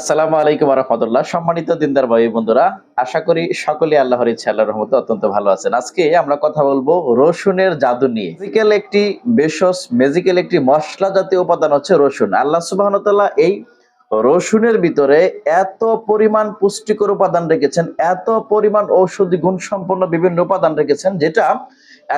আসসালামু আলাইকুম রহমতুল্লাহ। সম্মানিত দিনদার ভাই বন্ধুরা, আশা করি সকলে আল্লাহর ইচ্ছা, আল্লাহর রহমতে অত্যন্ত ভালো আছেন। আজকে আমরা কথা বলব রসুনের জাদু নিয়ে। ম্যাজিক্যাল একটি বেশস ম্যাজিক্যাল একটি মশলা জাতীয় উপাদান হচ্ছে রসুন। আল্লাহ সুবাহতাল্লাহ এই রসুনের ভিতরে এত পরিমাণ পুষ্টিকর উপাদান রেখেছেন, এত পরিমাণ ঔষধি গুণ সম্পন্ন বিভিন্ন উপাদান রেখেছেন, যেটা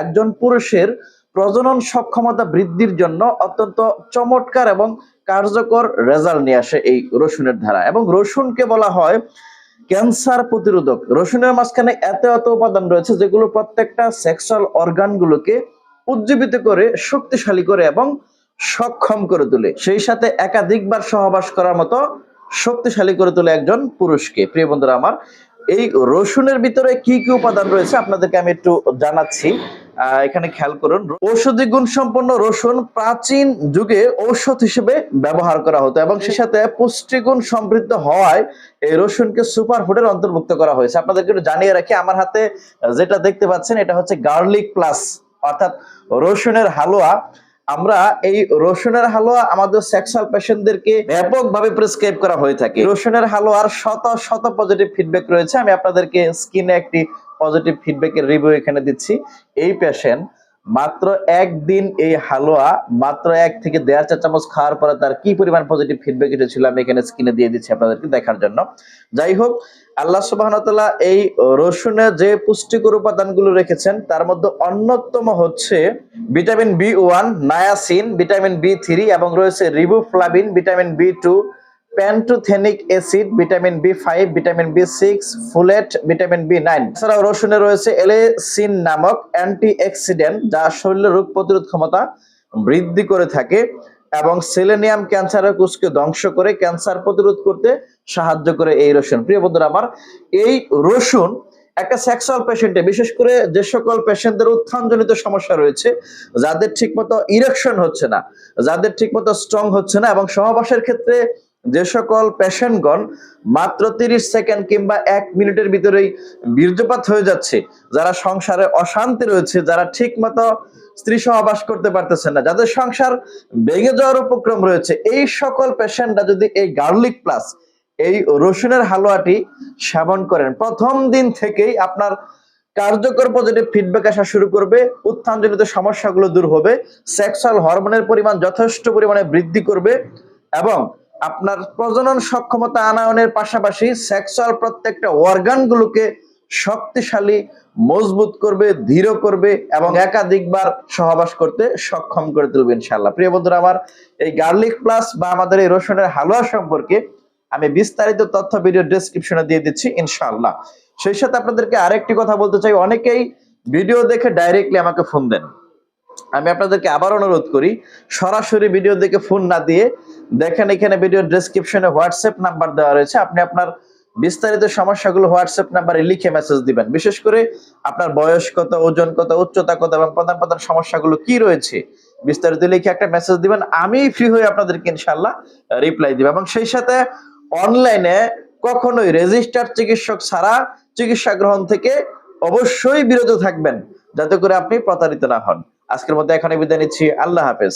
একজন পুরুষের প্রজনন সক্ষমতা বৃদ্ধির জন্য অত্যন্ত চমৎকার এবং কার্যকর রেজাল্ট নিয়ে আসে এই রসুনের ধারা। এবং রসুনকে বলা হয় ক্যান্সার প্রতিরোধক। রসুনের মাঝখানে এত এত উপাদান রয়েছে যেগুলো প্রত্যেকটা সেক্সুয়াল অর্গানগুলোকে উজ্জীবিত করে, শক্তিশালী করে এবং সক্ষম করে তোলে। সেই সাথে একাধিকবার সহবাস করার মতো শক্তিশালী করে তোলে একজন পুরুষকে। প্রিয় বন্ধুরা, আমার এই রসুনের ভিতরে কি কি উপাদান রয়েছে আপনাদেরকে আমি একটু জানাচ্ছি। এখানে খেয়াল করুন, ঔষধি গুণ সম্পন্ন রসুন প্রাচীন যুগে ঔষধ হিসেবে ব্যবহার করা হতো এবং সেই সাথে পুষ্টিগুণ সমৃদ্ধ হওয়ায় এই রসুনকে সুপার ফুডের অন্তর্ভুক্ত করা হয়েছে। আপনাদেরকে একটু জানিয়ে রাখি, আমার হাতে যেটা দেখতে পাচ্ছেন, এটা হচ্ছে গার্লিক প্লাস, অর্থাৎ রসুনের হালুয়া। আমরা এই রসুনের হালুয়া আমাদের সেক্সুয়াল পেশেন্টদেরকে ব্যাপকভাবে প্রেসক্রাইব করা হয়ে থাকে। রসুনের হালুয়ার শত শত পজিটিভ ফিডব্যাক রয়েছে। আমি আপনাদেরকে স্কিনে একটি পজিটিভ ফিডব্যাকের রিভিউ এখানে দিচ্ছি। এই পেশেন্ট মাত্র একদিন এই হালুয়া, মাত্র এক থেকে দেড় চা চামচ খাওয়ার পরে তার কি পরিমাণ পজিটিভ ফিডব্যাক এসেছিল আমি এখানে স্ক্রিনে দিয়ে দিচ্ছি আপনাদেরকে দেখার জন্য। যাই হোক, আল্লাহ সুবাহতাল্লাহ এই রসুনে যে পুষ্টিকর উপাদানগুলো রেখেছেন, তার মধ্যে অন্যতম হচ্ছে vitamin B one niacin vitamin B three এবং রয়েছে riboflavin vitamin B two pantothenic acid vitamin B five vitamin B six folate vitamin B nine এছাড়াও রসুনে রয়েছে এলেসিন নামক অ্যান্টি অক্সিডেন্ট যা শরীরের রোগ প্রতিরোধ ক্ষমতা বৃদ্ধি করে থাকে এবং সেলেনিয়াম ক্যান্সারের কোষকে ধ্বংস করে ক্যান্সার প্রতিরোধ করতে সাহায্য করে এই রসুন। প্রিয় বন্ধুরা, আমার এই রসুন একটা সেক্সুয়াল পেশেন্টে বিশেষ করে যে সকল পেশেন্টদের উত্থানজনিত সমস্যা রয়েছে, যাদের ঠিকমতো ইরেকশন হচ্ছে না, যাদের ঠিকমতো স্ট্রং হচ্ছে না এবং সহবাসের ক্ষেত্রে যে সকল পেশেন্টগণ মাত্র তিরিশ সেকেন্ড কিংবা এক মিনিটের ভিতরেই বীর্যপাত হয়ে যাচ্ছে, যারা সংসারে অশান্তি রয়েছে, যারা ঠিক মতো স্ত্রী সহবাস করতে পারতেছে না, যাদের সংসার ভেঙে যাওয়ার উপক্রম রয়েছে, এই সকল পেশেন্টরা যদি এই গার্লিক প্লাস, এই রসুনের হালুয়াটি সেবন করেন, প্রথম দিন থেকেই আপনার কার্যকর পজিটিভ ফিডব্যাক আসা শুরু করবে, উত্থানজনিত সমস্যাগুলো দূর হবে সেক্সুয়াল হরমোনের পরিমাণ যথেষ্ট পরিমাণে বৃদ্ধি করবে এবং আপনার প্রজনন সক্ষমতা আনায়নের পাশাপাশি সেক্সুয়াল প্রত্যেকটা অর্গানগুলোকে শক্তিশালী, মজবুত করবে, দৃঢ় করবে এবং একাধিকবার সহবাস করতে সক্ষম করে তুলবে ইনশাল্লাহ প্রিয় বন্ধুরা, আমার এই গার্লিক প্লাস বা আমাদের এই রসুনের হালুয়া সম্পর্কে আমি বিস্তারিত তথ্য ভিডিও ডেসক্রিপশনে দিয়ে দিচ্ছি ইনশাআল্লাহ। সেই সাথে আপনাদেরকে আরেকটি কথা বলতে চাই। অনেকেই ভিডিও দেখে ডাইরেক্টলি আমাকে ফোন দেন। আমি আপনাদেরকে আবার অনুরোধ করি, সরাসরি ভিডিও দেখে ফোন না দিয়ে দেখেন এখানে ভিডিও ডেসক্রিপশনে হোয়াটসঅ্যাপ নাম্বার দেওয়া রয়েছে। আপনি আপনার বিস্তারিত সমস্যাগুলো হোয়াটসঅ্যাপ নাম্বারে লিখে মেসেজ দিবেন। বিশেষ করে আপনার বয়স কত, ওজন কত, উচ্চতা কত এবং প্রধান প্রধান সমস্যাগুলো কি রয়েছে, বিস্তারিত লিখে একটা মেসেজ দিবেন। আমি ফ্রি হয়ে আপনাদেরকে ইনশাল্লাহ রিপ্লাই দিব। এবং সেই সাথে অনলাইনে কখনোই রেজিস্টার চিকিৎসক ছাড়া চিকিৎসা গ্রহণ থেকে অবশ্যই বিরত থাকবেন। যাতে করে আপনি প্রতারিত না হন। আজকের মধ্যে এখানে বিদায় নিচ্ছি। আল্লাহ হাফেজ।